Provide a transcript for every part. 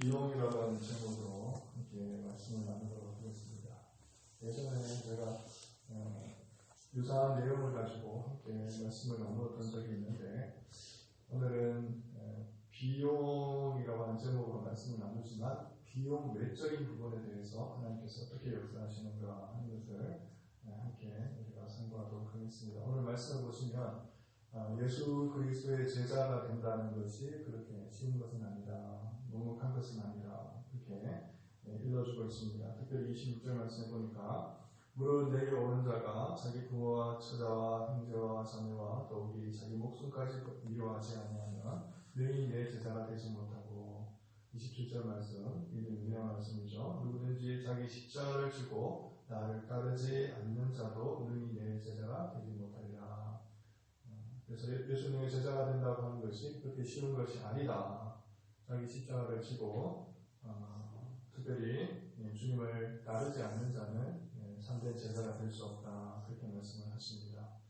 비용이라고 하는 제목으로 함께 말씀을 나누도록 하겠습니다. 예전에 제가 어, 유사한 내용을 가지고 함께 말씀을 나누었던 적이 있는데 오늘은 어, 비용이라고 하는 제목으로 말씀을 나누지만 비용 외적인 부분에 대해서 하나님께서 어떻게 역사하시는가 하는 것을 어, 함께 우리가 상고하도록 하겠습니다. 오늘 말씀을 보시면 어, 예수 그리스도의 제자가 된다는 것이 그렇게 쉬운 것은 아니다. 묵묵한 것은 아니라 그렇게 읽어주고 있습니다. 특별히 26절 말씀해 보니까 무릇 내게 오는 자가 자기 부모와 처자와 형제와 자매와 더욱이 자기 목숨까지 미워하지 아니하면 너희 내 제자가 되지 못하고 27절 말씀 이게 유명한 말씀이죠. 누구든지 자기 십자가를 지고 나를 따르지 않는 자도 너희 내 제자가 되지 못하리라. 그래서 예수님의 제자가 된다고 하는 것이 그렇게 쉬운 것이 아니다. 자기 십자가를 지고 어, 특별히 예, 주님을 따르지 않는 자는 예, 참된 제자가 될 수 없다 그렇게 말씀을 하십니다.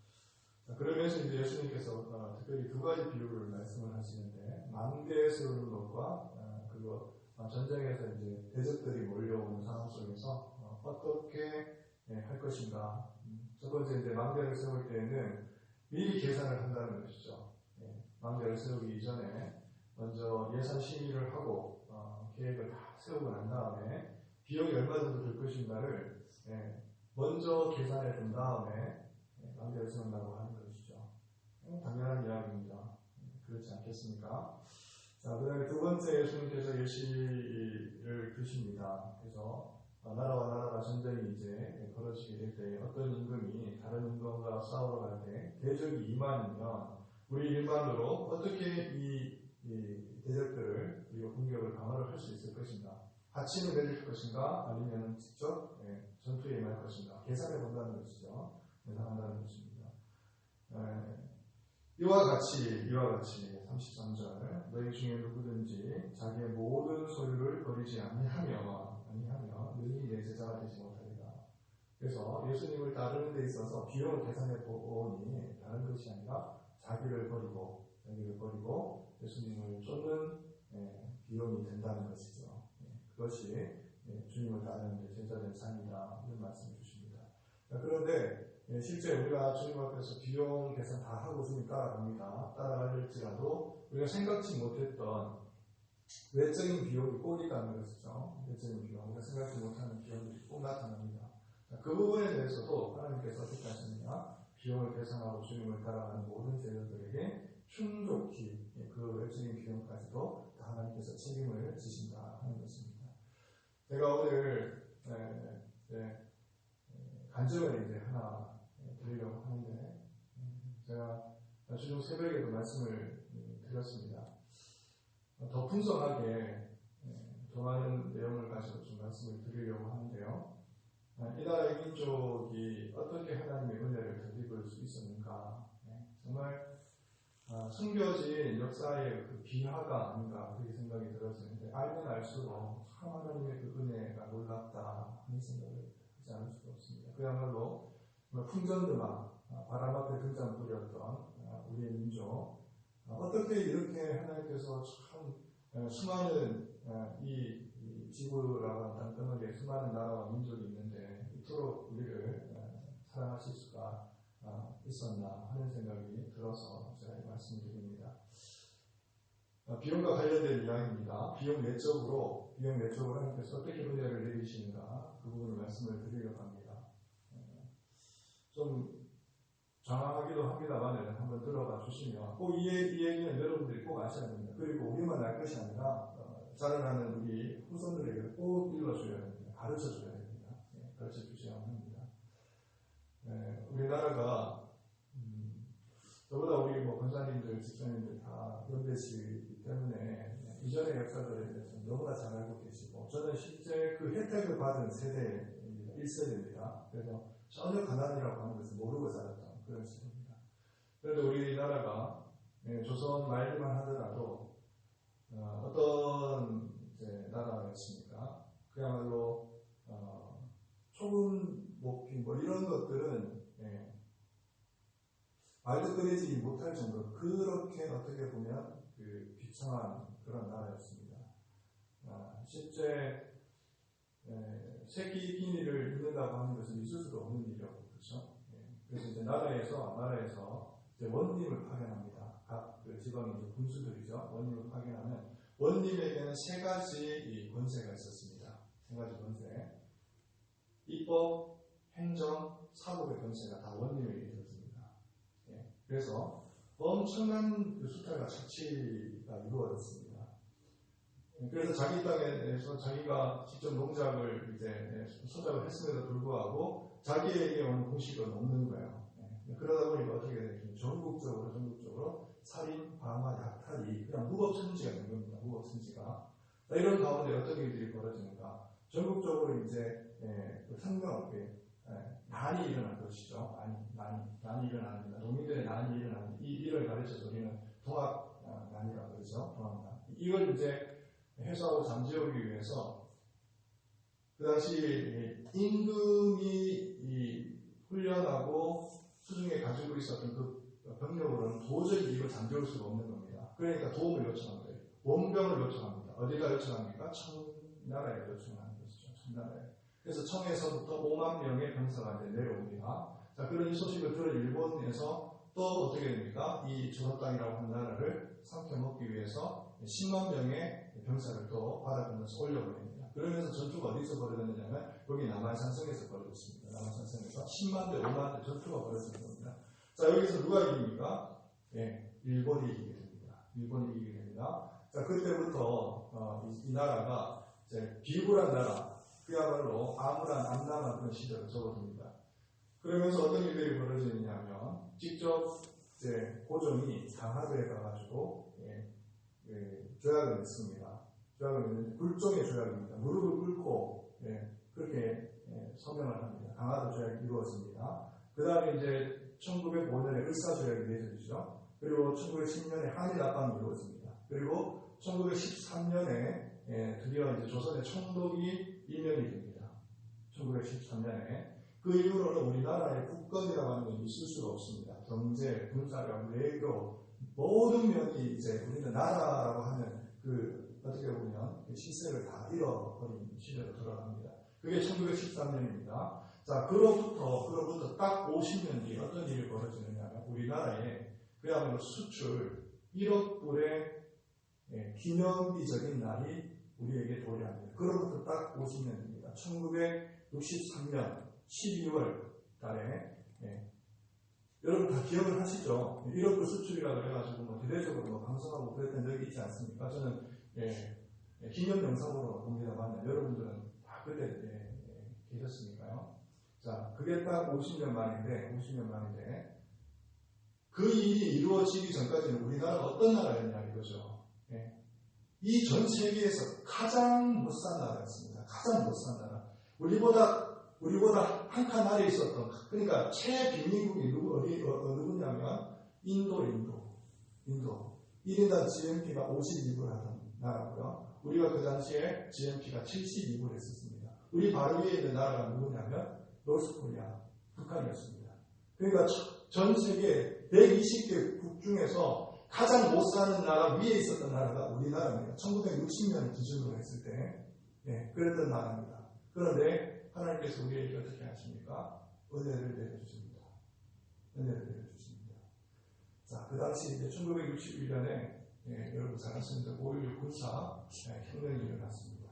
자, 그러면서 이제 예수님께서 어, 특별히 두 가지 비유를 말씀을 하시는데 망대에 세우는 것과 어, 그거 어, 전쟁에서 이제 대적들이 몰려오는 상황 속에서 어, 떻게 예, 할 것인가. 음, 첫 번째 이제 망대를 세울 때에는 미리 계산을 한다는 것이죠. 예, 망대를 세우기 이전에 먼저 예산 심의를 하고 어, 계획을 다 세우고 난 다음에 비용이 얼마 정도 들 것인가를 예, 먼저 계산해 둔 다음에 예, 망대를 세운다고 하는 것이죠. 예, 당연한 이야기입니다. 예, 그렇지 않겠습니까? 자, 그 다음에 두 번째 예수님께서 예시를 드십니다. 그래서 어, 나라와 나라가 전쟁이 이제 벌어지게 될 때 어떤 임금이 다른 임금과 싸우러 갈 때 대적이 2만이면 우리 일반으로 어떻게 이, 이 대적들을 그리고 공격을 방어를 할 수 있을 것인가 하침을 내릴 것인가 아니면 직접 예, 전투에 임할 것인가 계산해 본다는 것이죠. 계산한다는 것입니다. 예, 이와 같이 이와 같이 33절 너희 중에 누구든지 자기의 모든 소유를 버리지 아니하며 아니하며 능히 내 제자가 되지 못하리라. 그래서 예수님을 따르는 데 있어서 비용을 계산해 보니 다른 것이 아니라 자기를 버리고 자기를 버리고 예수님을 쫓는 예, 비용이 된다는 것이죠. 예, 그것이 예, 주님을 따르는 데 제자된 삶이다 이런 말씀을 주십니다. 그런데 예, 실제 우리가 주님 앞에서 비용 계산 다 하고 주님 따라갑니다. 따라갈지라도 우리가 생각지 못했던 외적인 비용이 꼭 있다는 것이죠. 외적인 비용, 우리가 생각지 못하는 비용들이 꼭 나타납니다. 그 부분에 대해서도 하나님께서 어떻게 하시느냐? 비용을 계산하고 주님을 따라가는 모든 제자들에게 충족히 예, 그 외적인 비용까지도 다 하나님께서 책임을 지신다 하는 것입니다. 제가 오늘 네, 네, 간증을 이제 하나 드리려고 하는데 제가 주중 새벽에도 말씀을 드렸습니다. 더 풍성하게 더 많은 내용을 가지고 좀 말씀을 드리려고 하는데요. 이 나라의 민족이 어떻게 하나님의 은혜를 덧입을 수 있었는가 정말 숨겨진 역사의 그 비하가 아닌가 그렇게 생각이 들었는데 알면 알수록 참 하나님의 그 은혜가 놀랍다 하는 생각을 하지 않을 수가 없습니다. 그야말로 풍전등화 바람 앞에 등장 부렸던 우리의 민족 어떻게 이렇게 하나님께서 참 수많은 이 지구라고 하는 땅덩어리에 수많은 나라와 민족이 있는데 이토록 우리를 사랑하실 수가 있었나 하는 생각이 들어서 제가 말씀드립니다. 비용과 관련된 이야기입니다. 비용 내적으로, 비용 내적으로 하나님께서 어떻게 은혜를 내리시는가 그 부분을 말씀을 드리려고 합니다. 좀 장황하기도 합니다만 한번 들어봐 주시면 꼭이 이 얘기는 여러분들이 꼭 아셔야 됩니다. 그리고 우리만 알 것이 아니라 어, 자라나는 우리 후손들에게 꼭 일러줘야 됩니다. 가르쳐 줘야 됩니다. 네, 가르쳐 주셔야 합니다. 네, 우리나라가 음, 저보다 우리 뭐 권사님들, 집사님들 다 연배시기 때문에 이전의 역사들에 대해서 너무나 잘 알고 계시고 저는 실제 그 혜택을 받은 세대입니다. 1세대입니다. 그래서 전혀 가난이라고 하는 것을 모르고 살았던 그런 시대입니다. 그래도 우리나라가 조선 말기만 하더라도 어, 떤 나라였습니까? 그야말로 어, 초분 목피 뭐 이런 것들은 예, 말도 꺼내지 못할 정도 그렇게 어떻게 보면 그 비참한 그런 나라였습니다. 아, 실제 에, 새끼 비닐을 입는다고 하는 것은 있을 수가 없는 일이라고 그렇죠. 예. 그래서 이제 나라에서 나라에서 이제 원님을 파견합니다. 각 그 지방의 이제 군수들이죠. 원님을 파견하면 원님에게는 세 가지 이 권세가 있었습니다. 세 가지 권세. 입법, 행정, 사법의 권세가 다 원님에게 있었습니다. 예. 그래서 엄청난 그 수탈과 착취가 이루어졌습니다. 예, 그래서 자기 땅에서 자기가 직접 농작을 이제 소작을 했음에도 불구하고 자기에게 오는 공식은 없는 거예요. 예. 그러다 보니까 어떻게 되냐면 전국적으로 전국적으로 살인, 방화, 약탈이 그냥 무법천지가 있는 겁니다. 무법천지가 이런 가운데 어떤 일들이 벌어지는가? 전국적으로 이제 예, 그 예, 난이 일어난 것이죠. 난이, 난이, 난이 일어납니다. 농민들의 난이 일어나는 이 일을 가르쳐서 우리는 통합 어, 난이라고 그러죠. 통합난. 이걸 이제 해소하고 잠재우기 위해서 그 당시 임금이 이 훈련하고 수중에 가지고 있었던 그 병력으로는 도저히 이걸 잠재울 수가 없는 겁니다. 그러니까 도움을 요청한 거예요. 원병을 요청합니다. 어디가 요청합니까? 청나라에 요청하는 것이죠. 청나라에. 그래서 청에서부터 5만 명의 병사가 내려옵니다. 자, 그런 이 소식을 들은 일본에서 또 어떻게 됩니까? 이 조선 땅이라고 하는 나라를 삼켜먹기 위해서 10만 명의 병사를 또 건너서 올려보냅니다. 그러면서 전투가 어디서 벌어졌느냐면 여기 남한산성에서 벌어졌습니다. 남한산성에서 10만 대, 5만 대 전투가 벌어진 겁니다. 자, 여기서 누가 이깁니까? 예, 일본이 이기게 됩니다. 일본이 이기게 됩니다. 자, 그때부터 어, 이, 이 나라가 이제 비굴한 나라, 그야말로 암울한 암담한 그런 시절을 접어듭니다. 그러면서 어떤 일들이 벌어지느냐면 직접 이제 고종이 강화도에 가가지고 예, 예, 조약을 냈습니다. 조약을 냈는데 굴종의 조약입니다. 무릎을 꿇고 예, 그렇게 예, 서명을 합니다. 강화도 조약이 이루어집니다. 그 다음에 이제 1905년에 을사조약이 맺어지죠. 그리고 1910년에 한일 합방이 이루어집니다. 그리고 1913년에 예, 드디어 이제 조선의 총독이 임명이 됩니다. 1913년에 그 이후로는 우리나라의 국권이라고 하는 건 있을 수가 없습니다. 경제, 군사력, 외교 모든 면이 이제 우리는 나라라고 하는 그 어떻게 보면 그 시세를 다 잃어버린 시대로 돌아갑니다. 그게 1913년입니다. 자, 그로부터, 그로부터 딱 50년 뒤에 어떤 일이 벌어지느냐면 우리나라에 그야말로 수출 1억 불의 예, 기념비적인 날이 우리에게 도래합니다. 그로부터 딱 50년입니다. 1963년 12월 달에 예. 여러분 다 기억을 하시죠? 1억 불 수출이라고 해가지고 뭐 대대적으로 뭐 방송하고 그랬던 적이 있지 않습니까? 저는 예, 예, 기념 영상으로 봅니다만 여러분들은 다 그때 예, 예, 계셨으니까요. 자, 그게 딱 50년 만인데, 50년 만인데, 그 일이 이루어지기 전까지는 우리나라가 어떤 나라였냐 이거죠. 예. 이전 세계에서 가장 못 산 나라였습니다. 가장 못 산 나라. 우리보다 우리보다 한 칸 아래 있었던 그러니까 최빈민국이 누구 어디 어, 어, 누구냐면 인도 인도 인도 1인당 GNP가 52불 하던 나라고요. 우리가 그 당시에 GNP가 72불 했었습니다. 우리 바로 위에 있는 나라가 누구냐면 노스코리아 북한이었습니다. 그러니까 전 세계 120개 국 중에서 가장 못 사는 나라 위에 있었던 나라가 우리나라입니다. 1960년 기준으로 했을 때 예, 그랬던 나라입니다. 그런데 하나님께서 우리에게 어떻게 하십니까? 은혜를 내려주십니다. 은혜를 내려주십니다. 자, 그 당시 이제 1961년에 예, 여러분 잘 아시는 5.16 군사 예, 혁명이 일어났습니다.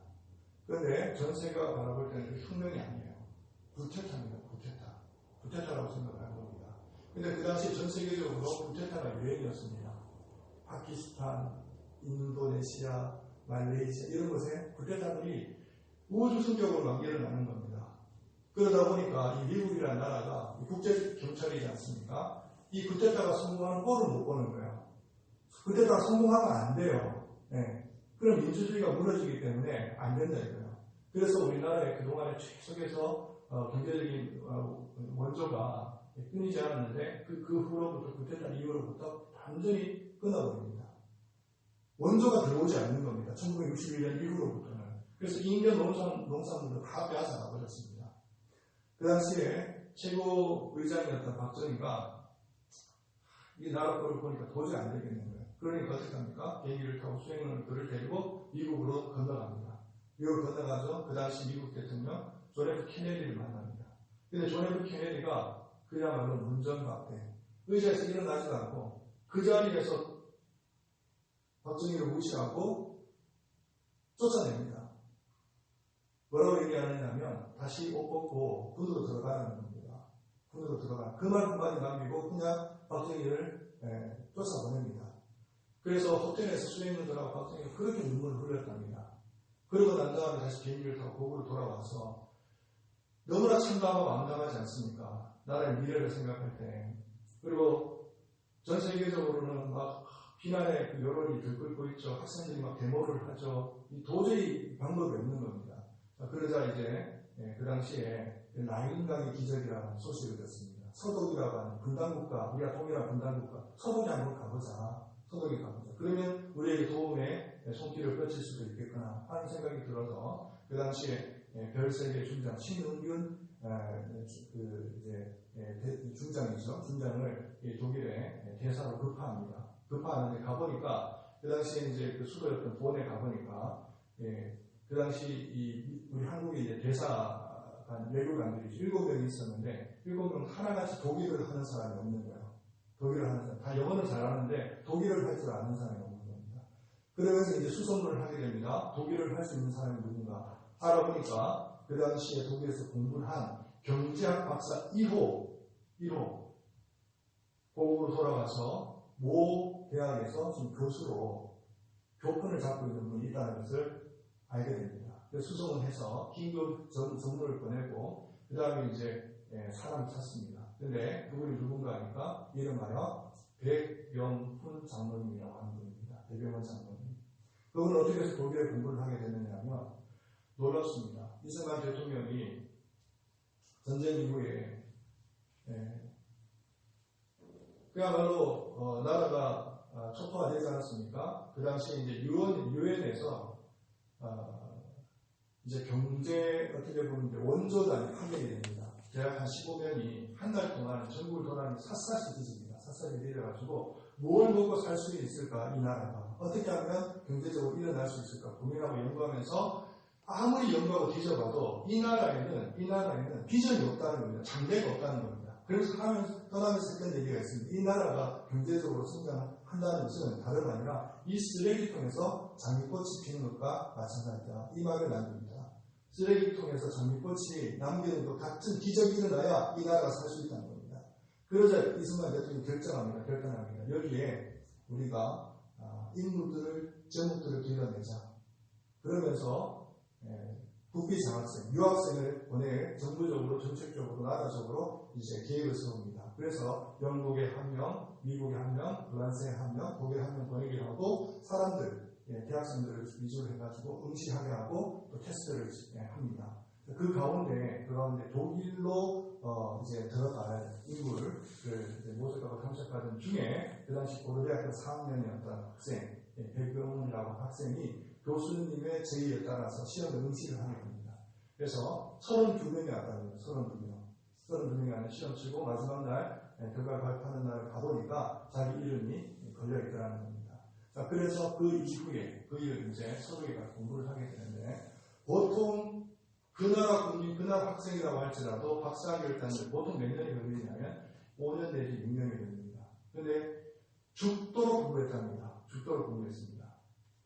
그런데 전 세계가 바라볼 때는 그 혁명이 아니에요. 구테타입니다. 구테타. 구테타라고 생각을 한 겁니다. 근데 그 당시 전 세계적으로 구테타가 유행이었습니다. 파키스탄, 인도네시아, 말레이시아 이런 곳에 구테타들이 우주 성격으로 막 일어나는 겁니다. 그러다 보니까 이 미국이라는 나라가 국제 경찰이지 않습니까? 이 구테타가 성공하는 꼴을 못 보는 거예요. 구테타가 성공하면 안 돼요. 네. 그럼 민주주의가 무너지기 때문에 안 된다 이거예요. 그래서 우리나라의 그동안에 계속해서 어, 경제적인 어, 원조가 끊이지 않았는데 그, 그 후로부터 구테타 이후로부터 완전히 끊어버립니다. 원조가 들어오지 않는 겁니다. 1961년 이후로부터는. 그래서 인간 농산, 농산물도 다 빼앗아 가버렸습니다. 그 당시에 최고 의장이었던 박정희가 이 나라 꼴을 보니까 도저히 안 되겠는 거예요. 그러니까 어떻게 합니까? 비행기를 타고 그를 데리고 미국으로 건너갑니다. 미국 건너가서 그 당시 미국 대통령 존 F 케네디를 만납니다. 근데 존 F 케네디가 그야말로 문전박대 의자에서 일어나지도 않고 그 자리에서 박정희를 무시하고 쫓아냅니다. 뭐라고 얘기하느냐면 다시 옷 벗고 군으로 들어가는 겁니다. 군으로 들어가. 그 말 한마디 남기고 그냥 박정희를 예, 쫓아보냅니다. 그래서 호텔에서 수행원들하고 박정희가 그렇게 눈물을 흘렸답니다. 그러고 난 다음에 다시 비행기를 타고 고국으로 돌아와서 너무나 참담하고 암담하지 않습니까? 나라의 미래를 생각할 때. 그리고 전 세계적으로는 막 비난의 그 여론이 들끓고 있죠. 학생들이 막 데모를 하죠. 도저히 방법이 없는 겁니다. 그러자 이제 예, 그 당시에 나인강의 기적이라는 소식을 듣습니다. 서독이라고 하는 분단국가, 우리가 통일한 분단국가, 서독이 한번 가보자. 서독이 가보자. 그러면 우리에게 도움의 손길을 뻗칠 수도 있겠구나 하는 생각이 들어서 그 당시에 예, 별세계 중장 신은균 그 이제 예, 중장이죠. 중장을 독일의 대사로 급파합니다. 급파하는데 가보니까 그 당시에 이제 그 수도였던 본에 가보니까 예, 그 당시 이 우리 한국의 이제 대사관 외교관들이 일곱 명이 있었는데 일곱 명 하나같이 독일을 하는 사람이 없는 거예요. 독일을 하는 사람 다 영어는 잘하는데 독일을 할 줄 아는 사람이 없는 겁니다. 그러면서 이제 수선문을 하게 됩니다. 독일을 할 수 있는 사람이 누군가 알아보니까 그 당시에 독일에서 공부를 한 경제학 박사 1호 1호 고국으로 돌아가서 모 대학에서 지금 교수로 교권을 잡고 있는 분이 있다는 것을 알게 됩니다. 수송을 해서 긴급 전문을 보내고 그 다음에 이제 예, 사람을 찾습니다. 근데 그분이 누군가 하니까 이름하여 백영훈 장로님이라고 하는 분입니다. 백영훈 장로님. 그분은 어떻게 해서 독일에 공부를 하게 됐느냐 하면 놀랍습니다. 이승만 대통령이 전쟁 이후에 예, 그야말로 어, 나라가 어, 촉구가 되지 않았습니까? 그 당시에 이제 유엔, 유엔에서 어, 이제 경제 어떻게 보면 원조단이 파견이 됩니다. 대학 한 15명이 한 달 동안 전국을 돌아다니 샅샅이 뒤집니다. 샅샅이 내려가지고 뭘 먹고 살 수 있을까 이 나라가 어떻게 하면 경제적으로 일어날 수 있을까 고민하고 연구하면서 아무리 연구하고 뒤져봐도 이 나라에는 이 나라에는 비전이 없다는 겁니다. 장래가 없다는 겁니다. 그래서 하면서 떠나면서 했던 얘기가 있습니다. 이 나라가 경제적으로 성장한다는 것은 다름 아니라 이 쓰레기통에서 장미꽃이 피는 것과 마찬가지다. 이 말을 남깁니다. 쓰레기통에서 장미꽃이 남기는 것 같은 기적이 일어나야 이 나라가 살 수 있다는 겁니다. 그러자 이승만 대통령이 결정합니다. 결정합니다. 여기에 우리가 아, 인물들을, 제목들을 길러내자. 그러면서 국비 장학생, 유학생을 보낼 정부적으로, 정책적으로, 나라적으로 이제 계획을 세웁니다. 그래서 영국에 한 명, 미국에 한 명, 프랑스에 한 명, 독일에 한 명 보내기로 하고 사람들, 예, 대학생들을 위주로 해가지고 응시하게 하고 또 테스트를 예, 합니다. 그 가운데, 그 가운데 독일로 어, 이제 들어갈 인물을 그 모색하고 탐색하던 중에 그 당시 고려대학교 4학년이었던 학생, 예, 백병훈이라고 학생이 교수님의 제의에 따라서 시험을 응시를 하게 됩니다. 그래서 32명이 왔다는 거예요. 32명. 32명이 안에 시험 치고 마지막 날 예, 결과 발표하는 날 가보니까 자기 이름이 걸려있더라는 겁니다. 자, 그래서 그 이후에 그 일을 이제 서로에 가 공부를 하게 되는데 보통 그 나라 국민, 그 나라 학생이라고 할지라도 박사학위를 따는 보통 몇 년이 걸리냐면 5년 내지 6년이 걸립니다. 근데 죽도록 공부했답니다. 죽도록 공부했습니다.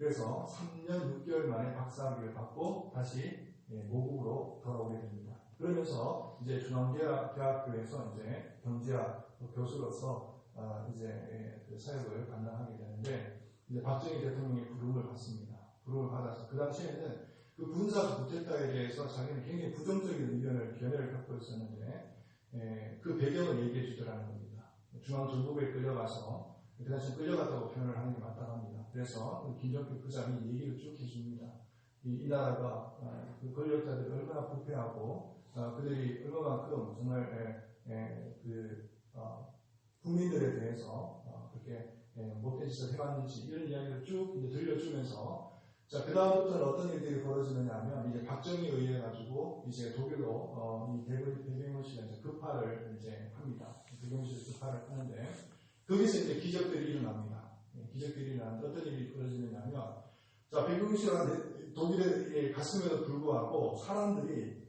그래서 3년 6개월 만에 박사학위를 받고 다시 예, 모국으로 돌아오게 됩니다. 그러면서 이제 중앙대학교에서 이제 경제학 교수로서 아, 이제 예, 그 사역을 감당하게 되는데 이제 박정희 대통령의 부름을 받습니다. 부름을 받아서 그 당시에는 그 군사 구태타에 대해서 자기는 굉장히 부정적인 의견을 견해를 갖고 있었는데 예, 그 배경을 얘기해 주더라는 겁니다. 중앙정부에 끌려가서 그 당시 끌려갔다고 표현을 하는 게 맞다고 합니다. 그래서 김정필 부장이 얘기를 쭉 해줍니다. 이, 이 나라가 어, 그 권력자들이 얼마나 부패하고 어, 그들이 얼마만큼 정말 에, 에, 그 어, 국민들에 대해서 어, 그렇게 에, 못된 짓을 해왔는지 이런 이야기를 쭉 이제 들려주면서 자, 그 다음부터는 어떤 일들이 벌어지느냐 하면, 이제 박정희에 의해 가지고, 이제 독일로, 어, 이 배경훈 씨가 이제 급파를 이제 합니다. 씨를 급파를 하는데, 거기서 이제 기적들이 일어납니다. 기적들이 나는데 어떤 일이 벌어지느냐 하면 자, 백경 유명시가 독일에 갔음에도 불구하고 사람들이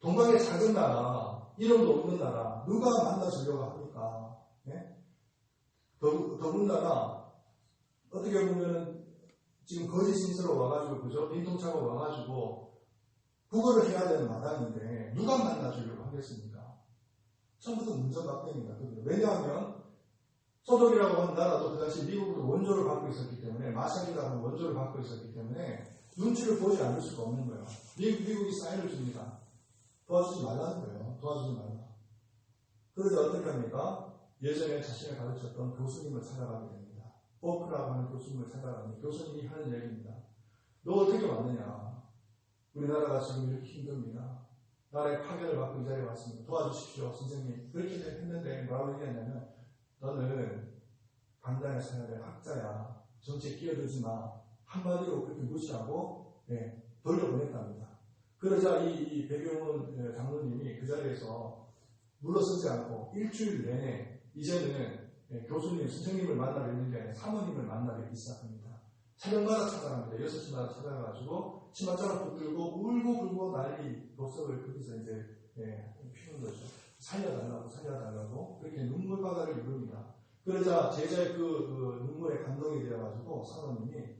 동방의 작은 나라, 이름도 없는 나라, 누가 만나 주려고 합니까? 예? 더, 더군다나, 어떻게 보면은, 지금 거짓 신세로 와가지고, 그죠? 빈통차가 와가지고, 국어를 해야 되는 마당인데, 누가 만나 주려고 하겠습니까? 처음부터 문제박대입니다. 왜냐하면, 소독이라고 하는 나라도 그 당시 미국으로 원조를 받고 있었기 때문에, 마샬이라고 하는 원조를 받고 있었기 때문에, 눈치를 보지 않을 수가 없는 거예요. 미국, 미국 이 사인을 줍니다. 도와주지 말라는 거예요. 도와주지 말라. 그래서 어떻게 합니까? 예전에 자신을 가르쳤던 교수님을 찾아가게 됩니다. 포크라고 하는 교수님을 찾아가는 교수님이 하는 얘기입니다. 너 어떻게 왔느냐? 우리나라가 지금 이렇게 힘듭니다. 나라의 파견을 받고 이 자리에 왔습니다. 도와주십시오, 선생님. 그렇게 했는데 뭐라고 얘기했냐면 너는 서야 될 학자야. 정치에 끼어들지 마. 한마디로 그렇게 무시하고 네, 돌려보냈답니다. 그러자 이, 이 배경훈 장로님이 그 자리에서 물러서지 않고 일주일 내내 이제는 교수님, 선생님을 만나러 있는 게 아니라 사모님을 만나기 시작합니다. 새벽마다 찾아갑니다. 6시마다 찾아가가지고 치마자락 붙들고 울고 불고 난리 녹석을 거기서 이제 예, 피는 거죠. 살려달라고 살려달라고 그렇게 눈물바다를 이룹니다. 그러자 제자의 그, 그 눈물에 감동이 되어가지고 사모님이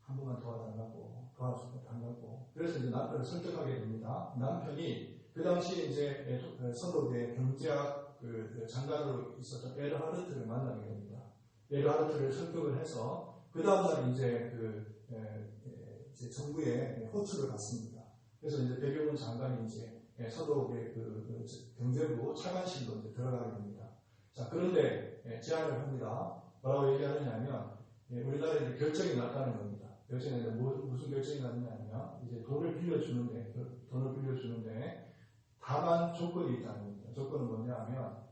한 번만 도와달라고 도와달라고 그래서 이제 남편을 설득하게 됩니다. 남편이 그 당시에 이제 선도대 경제학 그 장관으로 있었던 에르하르트를 만나게 됩니다. 에르하르트를 설득을 해서 그 다음날 이제 그 이제 정부에 호출을 받습니다. 그래서 이제 배경훈 장관이 이제 서독의 그, 그 경제부 차관실로 이제 들어가게 됩니다. 자 그런데 제안을 합니다. 뭐라고 얘기하느냐면 우리나라에 결정이 났다는 겁니다. 결정이 무슨 결정이 났느냐 이제 돈을 빌려주는데 돈을 빌려주는데 다만 조건이 있다는 겁니다. 조건은 뭐냐 하면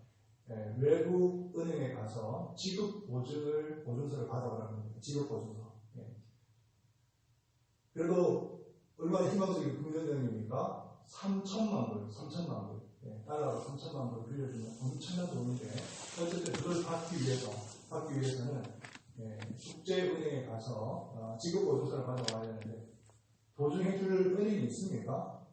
예, 외국 은행에 가서 지급 보증을 보증서를 받아보라는 겁니다. 지급 보증서. 예. 그래도 얼마나 희망적인 긍정적입니까? 3천만 불, 3천만 불. 예, 달러로 3천만 불 빌려주면 엄청난 돈인데 어쨌든 그걸 받기 위해서 받기 위해서는 예, 국제은행에 가서 어, 지급 보증서를 받아와야 되는데 보증해줄 은행이 있습니까?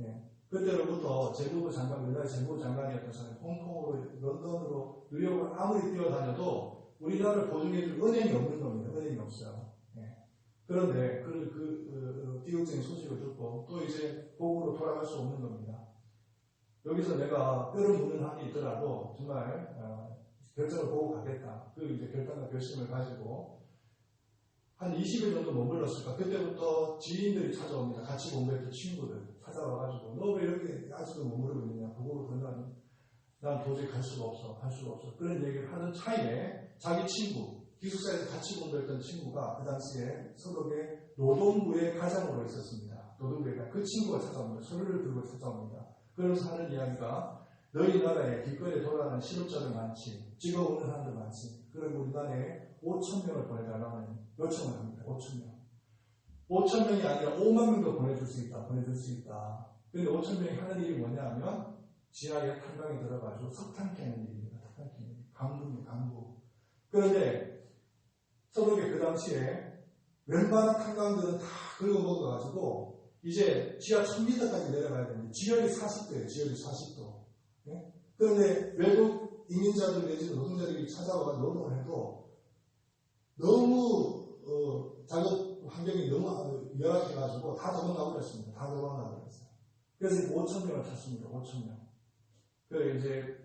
예, 그때로부터 재무부 장관, 우리나라 재무부 장관이었던 사람이 홍콩으로, 런던으로, 뉴욕을 아무리 뛰어다녀도 우리나라를 보증해줄 은행이 없는 겁니다. 은행이 없어요. 예. 그런데 그, 그, 그, 비극적인 소식을 듣고 또 이제 복으로 돌아갈 수 없는 겁니다. 여기서 내가 뼈를 묻는 한이 있더라도 정말 어, 결정을 보고 가겠다. 그 이제 결단과 결심을 가지고 한 20일 정도 머물렀을까. 그때부터 지인들이 찾아옵니다. 같이 공부했던 친구들 찾아와가지고 너 왜 이렇게 아직도 머무르고 있느냐. 그거로 건너는 난 도저히 갈 수가 없어. 갈 수가 없어. 그런 얘기를 하는 차이에 자기 친구, 기숙사에서 같이 공부했던 친구가 그 당시에 서독의 노동부의 가장으로 있었습니다. 노동부에 그 친구가 찾아옵니다. 서류를 들고 찾아옵니다. 그러면서 하는 이야기가 너희 나라에 길거리에 돌아가는 실업자들 많지, 찍어 오는 사람들 많지. 그럼 우리 나라에 5천 명을 보내달라는 요청을 합니다. 5천 명. 5천 명이 아니라 5만 명도 보내줄 수 있다. 보내줄 수 있다. 그런데 5천 명이 하는 일이 뭐냐 하면 지하에 탄광에 들어가지고 석탄 캐는 일입니다. 석탄 캐는 일. 강부입니다. 강부. 그런데 서독에 그 당시에 웬만한 탄광들은 다 긁어 먹어가지고 이제 지하 1000m까지 내려가야 되는데 지열이 40도예요. 지열이 40도. 네? 그런데 외국 이민자들 내지 노동자들이 찾아와 노동을 해도 너무 어, 작업 환경이 너무 열악해가지고 다 도망가 버렸습니다. 다 도망가 버렸어요. 그래서 5천 명을 찾습니다. 5천 명. 그 이제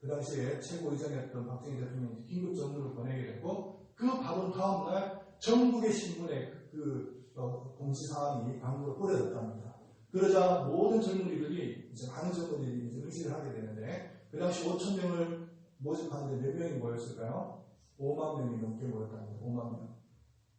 그 당시에 최고 의장이었던 박정희 대통령이 긴급 전문을 보내게 되고 그 바로 다음 날 전국의 신문에 그 어, 공시사항이 광고로 뿌려졌답니다. 그러자 모든 젊은이들이 이제 많은 젊은이들이 이제 의식을 하게 되는데 그 당시 5천 명을 모집하는데 몇 명이 모였을까요? 5만 명이 넘게 모였답니다. 5만 명.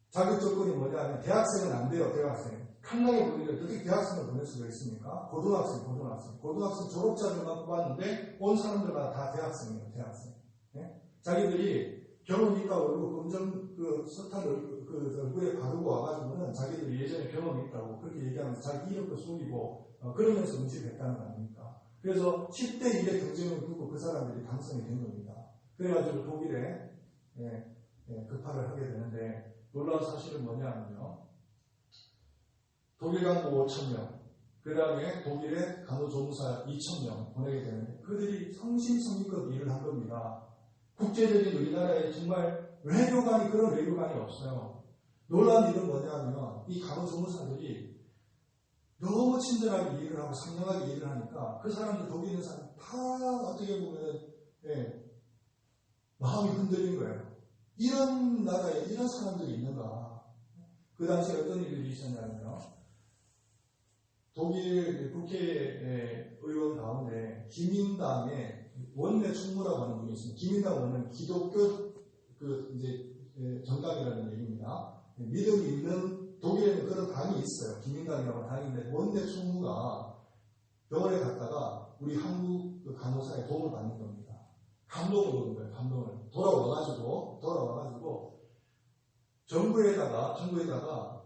자격 조건이 뭐냐면 대학생은 안 돼요. 대학생. 칸나게 보니까 어떻게 대학생을 보낼 수가 있습니까? 고등학생, 고등학생. 고등학생 졸업자들만 뽑았는데 온 사람들마다 다 대학생이에요. 대학생. 네? 자기들이 경험이 있다고 검정 그 석탄을 그 얼굴에 바르고 와가지고는 자기들이 예전에 경험이 있다고 그렇게 얘기하면서 자기 이력도 숨기고 어, 그러면서 음식했다는 거 아닙니까? 그래서 10대 1의 경쟁을 두고 그 사람들이 당선이 된 겁니다. 그래가지고 독일에 예, 예, 급파를 하게 되는데 놀라운 사실은 뭐냐면요. 독일 간부 5천 명, 그 다음에 독일의 간호조무사 2천 명 보내게 되는데 그들이 성심성의껏 일을 한 겁니다. 국제적인 우리나라에 정말 외교관이 그런 외교관이 없어요. 놀라운 일은 뭐냐면 이 간호 조무사들이 너무 친절하게 일을 하고 상냥하게 일을 하니까 그 사람들 독일 있는 사람 다 어떻게 보면 예, 마음이 흔들린 거예요. 이런 나라에 이런 사람들이 있는가? 그 당시에 어떤 일들이 있었냐면요. 독일 국회 의원 가운데 기민당의 원내 총무라고 하는 분이 있습니다. 기민당은 기독교 그 이제 예, 정당이라는 얘기입니다. 믿음이 있는 독일에는 그런 당이 있어요. 기민당이라고 하는 당인데 원내 총무가 병원에 갔다가 우리 한국 그 간호사의 도움을 받는 겁니다. 감동을 받는 거예요. 감동을 돌아와가지고 돌아와가지고 정부에다가 정부에다가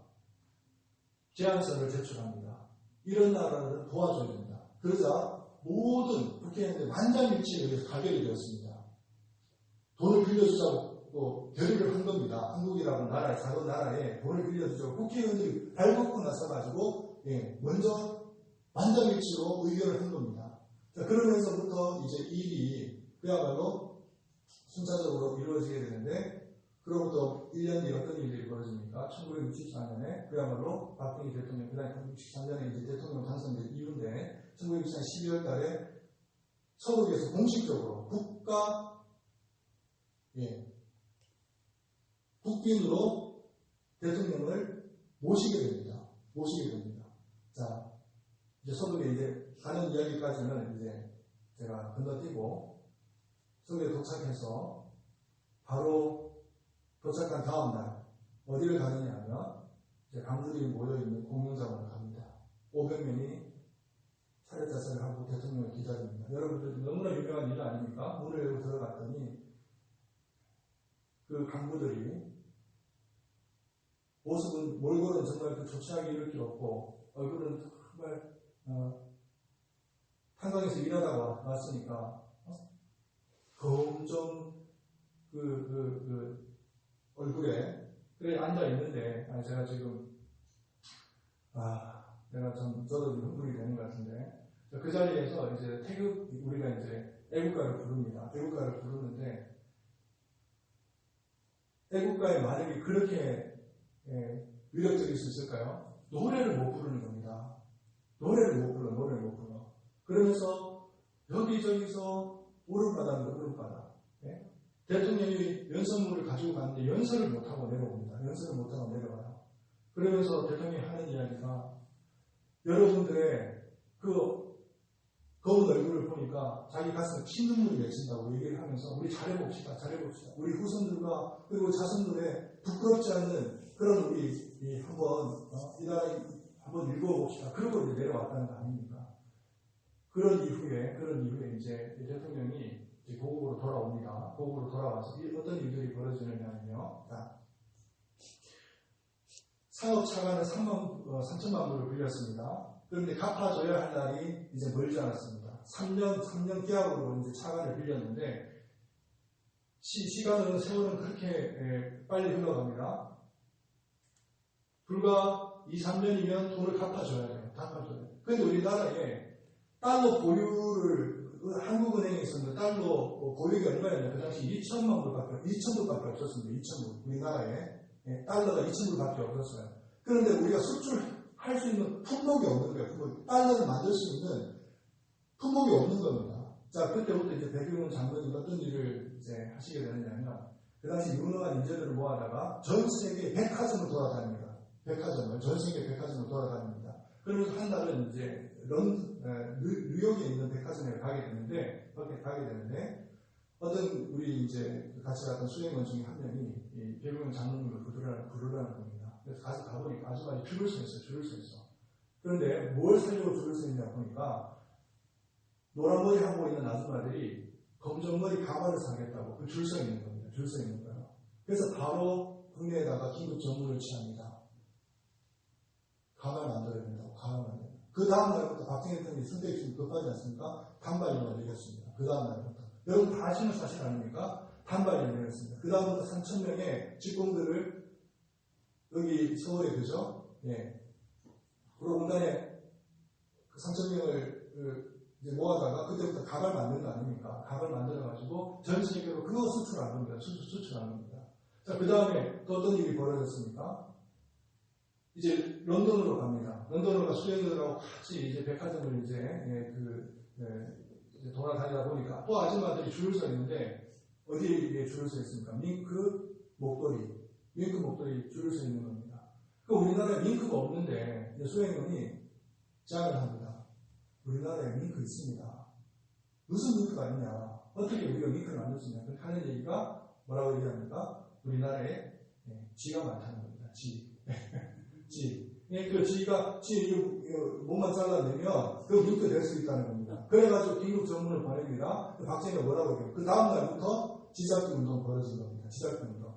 제안서를 제출합니다. 이런 나라를 도와줘야 된다. 그러자 모든 국회의원들 만장일치에 가결이 되었습니다. 돈을 빌려주자고 또 결의를 한 겁니다. 한국이라는 나라의 작은 나라에 돈을 빌려주자고 국회의원들이 발벗고 나서가지고 예, 먼저 만장일치로 의결을 한 겁니다. 자, 그러면서부터 이제 일이 그야말로 순차적으로 이루어지게 되는데 그로부터 1년 뒤 어떤 일들이 벌어집니까? 1964년에 그야말로 박정희 대통령, 그 다음에 1963년에 이제 대통령 당선된 이후인데 1964년 12월 달에 서울에서 공식적으로 국가, 예, 국빈으로 대통령을 모시게 됩니다. 모시게 됩니다. 자, 이제 서울에 이제 가는 이야기까지는 이제 제가 건너뛰고 서울에 도착해서 바로 도착한 다음 날 어디를 가느냐 하면 이제 강들이 모여있는 공연장으로 갑니다. 500명이 차례자세를 하고 대통령을 기다립니다. 여러분들 너무나 유명한 일 아닙니까? 문을 열고 들어갔더니 그 강부들이 모습은 몰골은 정말 그 조치하기 이를 길 없고 얼굴은 정말 어, 한강에서 일하다가 왔으니까 어? 검정 그, 그, 그 얼굴에 그래 앉아 있는데 아 제가 지금 아 내가 좀 저도 좀 흥분이 되는 것 같은데 그 자리에서 이제 태극 우리가 이제 애국가를 부릅니다. 애국가를 부르는데 애국가의 만약에 그렇게 예, 위력적일 수 있을까요? 노래를 못 부르는 겁니다. 노래를 못 불러, 노래를 못 불러. 그러면서 여기저기서 울음바다입니다, 울음바다. 예? 대통령이 연설문을 가지고 갔는데 연설을 못하고 내려옵니다. 연설을 못하고 내려와요. 그러면서 대통령이 하는 이야기가 여러분들의 그 거운 얼굴을 보니까 자기 가슴에 피눈물이 맺힌다고 얘기를 하면서 우리 잘해봅시다, 잘해봅시다. 우리 후손들과 그리고 자손들의 부끄럽지 않는 그런 우리 이 한번 어, 이 나라 한번 읽어봅시다. 그러고 이제 내려왔다는 거 아닙니까? 그런 이후에 그런 이후에 이제 대통령이 이제 고국으로 돌아옵니다. 고국으로 돌아와서 어떤 일들이 벌어지느냐면요. 자, 사업 차관을 3만, 어, 3천만 불을 빌렸습니다. 그런데 갚아줘야 할 날이 이제 멀지 않았습니다. 3년, 3년 계약으로 이제 차관을 빌렸는데, 시, 간은 세월은 그렇게 에, 빨리 흘러갑니다. 불과 2, 3년이면 돈을 갚아줘야 돼요. 갚아줘야 돼요. 그런데 우리나라에 달러 보유를, 한국은행에 있었는데 달러 보유가 얼마였냐? 그 당시 2천만 불밖에, 2천 불밖에 없었습니다. 2천 불. 우리나라에. 예, 달러가 2천 불밖에 없었어요. 그런데 우리가 수출할 수 있는 품목이 없는 거예요. 품목. 달러를 만들 수 있는 품목이 없는 겁니다. 자, 그때부터 이제 백일훈 장관이 어떤 일을 이제 하시게 되느냐면, 그 당시 유능한 인재들을 모아다가 전 세계 백화점을 돌아다닙니다. 백화점을, 전 세계 백화점을 돌아다닙니다. 그러면서 한 달은 이제 런, 뉴욕에 있는 백화점에 가게 되는데, 그렇게 가게 되는데, 어떤 우리 이제 같이 갔던 수행원 중에 한 명이 이 백일훈 장군님을 부르라는, 부르라는 겁니다. 그래서 가서 가보니까 아주 많이 줄을 서 있어, 줄을 서 있어. 그런데 뭘 살려고 줄을 서 있냐 보니까 노란 머리 하고 있는 아줌마들이 검정 머리 가발을 사겠다고 그 줄 서 있는 겁니다. 줄 서 있는 거예요. 그래서 바로 국내에다가 긴급 정부를 취합니다. 가발 만들어야 된다 된다고. 그 다음날부터 박정희 대통령이 성격이 좀 급하지 않습니까? 단발령을 내렸습니다. 그 다음날부터. 여러분 다 아시는 사실 아닙니까? 단발령을 내렸습니다. 그 다음부터 3천명의 직공들을 여기 서울에 그죠? 예. 그리고 공단에 그 3천 명을 그 이제 모아다가 그때부터 각을 만든 거 아닙니까? 각을 만들어가지고 전 세계로 그거 수출한 겁니다. 수출, 수출한 겁니다. 자, 그 다음에 또 어떤 일이 벌어졌습니까? 이제 런던으로 갑니다. 런던으로 가 수행들하고 같이 이제 백화점을 이제, 예, 그, 예, 이제 돌아다니다 보니까 또 아줌마들이 줄을 서 있는데 어디에 줄을 서 있습니까? 밍크 목도리. 밍크 목도리 줄을 서 있는 겁니다. 그 우리나라에 밍크가 없는데 수행원이 제안을 합니다. 우리나라에 밍크 있습니다. 무슨 밍크가 있냐? 어떻게 우리가 밍크를 만들 수 있냐? 그렇게 하는 얘기가 뭐라고 얘기합니까? 우리나라에 예, 쥐가 많다는 겁니다. 쥐. 쥐. 예, 그 쥐가 쥐 이거, 몸만 잘라내면 그 밍크 될 수 있다는 겁니다. 그래가지고 긴급 전문을 보냅니다. 그 박정희가 뭐라고 해요? 그 다음날부터 쥐잡기 운동 벌어진 겁니다. 쥐잡기 운동.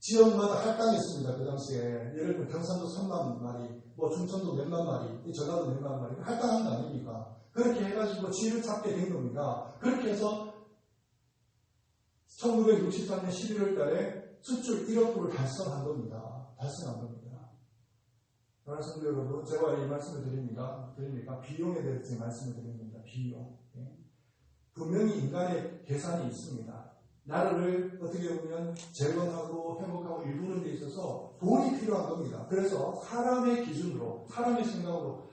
지역마다 할당이 있습니다. 그 당시에. 예를 들면 경상도 3만 마리, 뭐 충청도 몇만 마리, 이 전라도 몇만 마리. 할당한 거 아닙니까? 그렇게 해가지고 쥐를 잡게 된 겁니다. 그렇게 해서 1963년 11월 달에 수출 1억 불을 달성한 겁니다. 달성한 겁니다. 성도 여러분, 제가 이 말씀을 드립니다. 드립니까? 비용에 대해서 말씀을 드립니다. 비용. 예. 분명히 인간의 계산이 있습니다. 나를 어떻게 보면 재건하고 회복하고 일구는 데 있어서 돈이 필요한 겁니다. 그래서 사람의 기준으로, 사람의 생각으로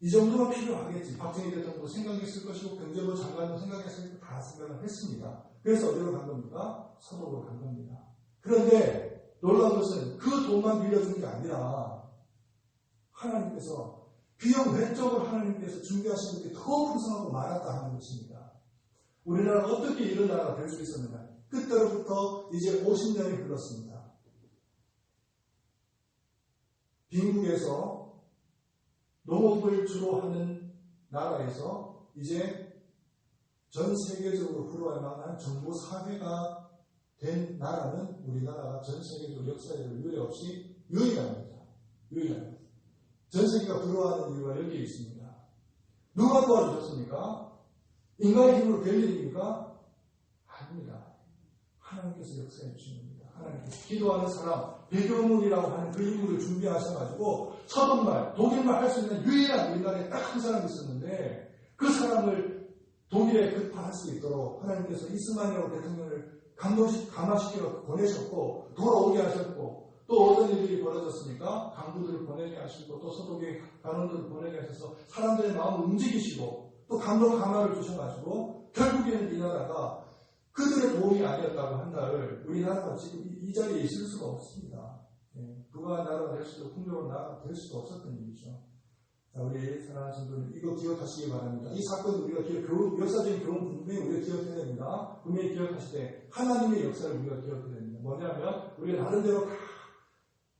이 정도는 필요하겠지. 박정희 대통령도 생각했을 것이고, 경제부 장관도 생각했을 것이고, 다 생각을 했습니다. 그래서 어디로 간 겁니까? 서독으로 간 겁니다. 그런데 놀라운 것은 그 돈만 빌려준 게 아니라 하나님께서 비용 외적으로 하나님께서 준비하신 것이 더 풍성하고 많았다 하는 것입니다. 우리나라가 어떻게 이런 나라가 될 수 있었느냐? 그때로부터 이제 50년이 흘렀습니다. 빈국에서 농업을 주로 하는 나라에서 이제 전 세계적으로 불어할 만한 정보 사회가 된 나라는 우리나라가 전 세계적 역사에도 유례 없이 유일합니다. 유일합니다. 전 세계가 부러워하는 이유가 여기에 있습니다. 누가 도와주셨습니까? 인간의 힘으로 될 일입니까? 아닙니다. 하나님께서 역사해 주신 겁니다. 하나님께서 기도하는 사람, 배교문이라고 하는 그 인물을 준비하셔가지고 서독말, 독일말 할 수 있는 유일한 우리나라에 딱한 사람이 있었는데 그 사람을 독일에 급파할 수 있도록 하나님께서 이스마니아 대통령을 감동시, 감화시키러 보내셨고 돌아오게 하셨고 또 어떤 일들이 벌어졌습니까? 강부들을 보내게 하시고 또 서독의 간원들을 보내게 하셔서 사람들의 마음을 움직이시고 또 감동 감화를 주셔가지고 결국에는 이 나라가 그들의 도움이 아니었다고 한다를 우리나라가 지금 이, 이 자리에 있을 수가 없습니다. 예, 부가 나라가 될 수도 풍요로운 나라가 될 수도 없었던 일이죠. 자, 우리 사랑하는 성도님, 이거 기억하시기 바랍니다. 이 사건을 우리가 기억, 교훈, 역사적인 교훈 분명히 우리가 기억해야 됩니다. 분명히 기억하실 때 하나님의 역사를 우리가 기억해야 됩니다. 뭐냐면 우리가 나름대로 다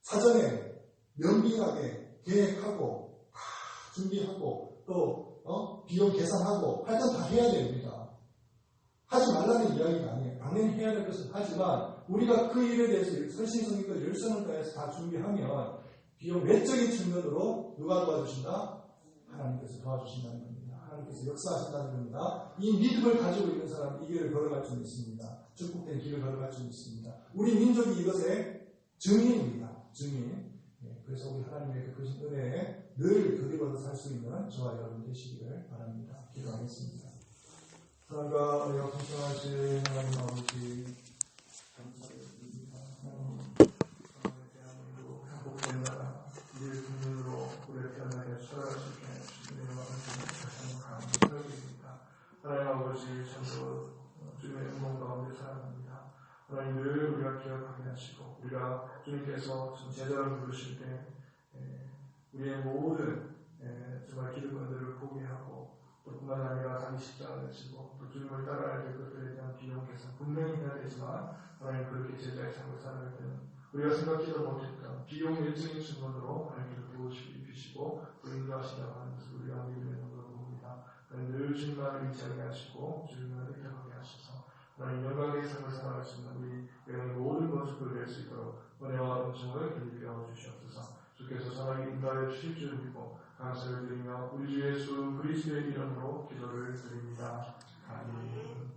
사전에 명빙하게 계획하고 다 준비하고 또 어? 비용 계산하고 할건 다 해야 됩니다. 하지 말라는 이야기가 아니에요. 당연히 해야 될 것은 하지만 우리가 그 일에 대해서 설신성의껏 열성을 다해서 다 준비하면 비용 외적인 측면으로 누가 도와주신다? 하나님께서 도와주신다는 겁니다. 하나님께서 역사하신다는 겁니다. 이 믿음을 가지고 있는 사람은 이 길을 걸어갈 수 있습니다. 축복된 길을 걸어갈 수 있습니다. 우리 민족이 이것의 증인입니다. 증인. 예, 그래서 우리 하나님의 그 크신 은혜에 늘 그리워서 살 수 있는 저와 여러분 되시기를 바랍니다. 기도하겠습니다. 사랑과 은혜가 풍성하신 하나님 아버지 감사드립니다. 하나님 대한민국 행복한 나라 우리의 국민으로 우리의 태어나게 수고하실 때 주님의 말씀을 다시 한번 감사드립니다. 하나님 아버지 참으로 주님의 영광 가운데 살아갑니다. 하나님 늘 우리가 기억하게 하시고 우리가 주님께서 지금 제자를 부르실 때 에, 우리의 모든 에, 정말 기득권들을 포기하고 또 뿐만 아니라 자기 십자가를 지고 또 주님을 따라야 될 것들에 대한 비용 계산 분명히 해야 되지만 하나님 그렇게 제자의 삶을 살아갈 때는 우리가 생각지도 못했던 비용 일적인 측면으로 하나님께서 도우시고 입히시고 또 인도하시다고 하는 것을 우리가 믿음의 눈으로 봅니다. 늘 주님만을 의지하게 하시고 주님만을 의탁하게 하셔서 하나님 영광의 삶을 살아갈 수 있는 우리 모든 모습을 낼수 있도록 은혜와 은총을 길게 하어 주시옵소서 주께서 전하게 인도하여 주실 줄 믿고 감사를 드리며 우리 주 예수 그리스도의 이름으로 기도를 드립니다. 아멘.